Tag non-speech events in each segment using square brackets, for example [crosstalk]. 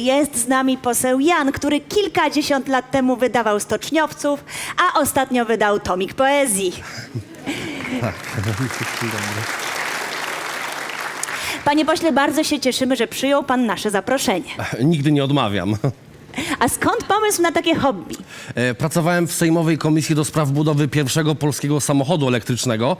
Jest z nami poseł Jan, który kilkadziesiąt lat temu wydawał Stoczniowców, a ostatnio wydał tomik poezji. Panie pośle, bardzo się cieszymy, że przyjął pan nasze zaproszenie. Nigdy nie odmawiam. A skąd pomysł na takie hobby? E, Pracowałem w Sejmowej Komisji do Spraw Budowy pierwszego polskiego samochodu elektrycznego.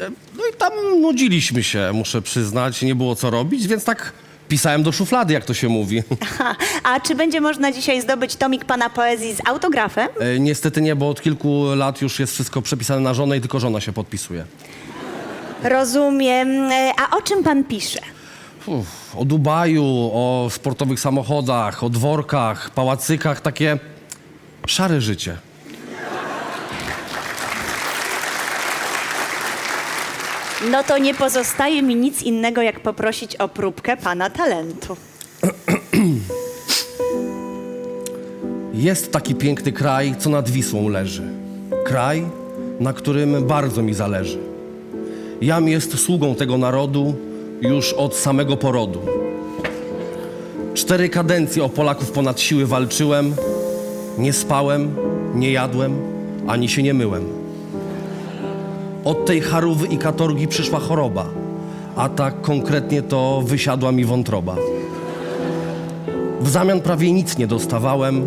E, No i tam nudziliśmy się, muszę przyznać, nie było co robić, więc tak pisałem do szuflady, jak to się mówi. [laughs] Ha, a czy będzie można dzisiaj zdobyć tomik pana poezji z autografem? E, Niestety nie, bo od kilku lat już jest wszystko przepisane na żonę i tylko żona się podpisuje. Rozumiem. E, A o czym pan pisze? Uf, o Dubaju, o sportowych samochodach, o dworkach, pałacykach, takie szare życie. No to nie pozostaje mi nic innego, jak poprosić o próbkę pana talentu. Jest taki piękny kraj, co nad Wisłą leży. Kraj, na którym bardzo mi zależy. Jam jest sługą tego narodu już od samego porodu. Cztery kadencje o Polaków ponad siły walczyłem. Nie spałem, nie jadłem, ani się nie myłem. Od tej charówy i katorgi przyszła choroba, a tak konkretnie to wysiadła mi wątroba. W zamian prawie nic nie dostawałem,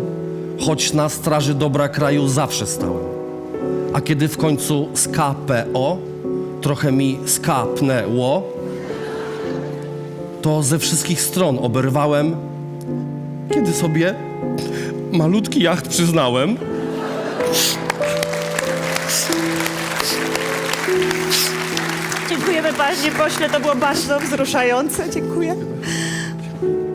choć na straży dobra kraju zawsze stałem. A kiedy w końcu z KPO trochę mi skapnęło, to ze wszystkich stron oberwałem, kiedy sobie malutki jacht przyznałem. Dziękujemy panie pośle, to było bardzo wzruszające. Dziękuję.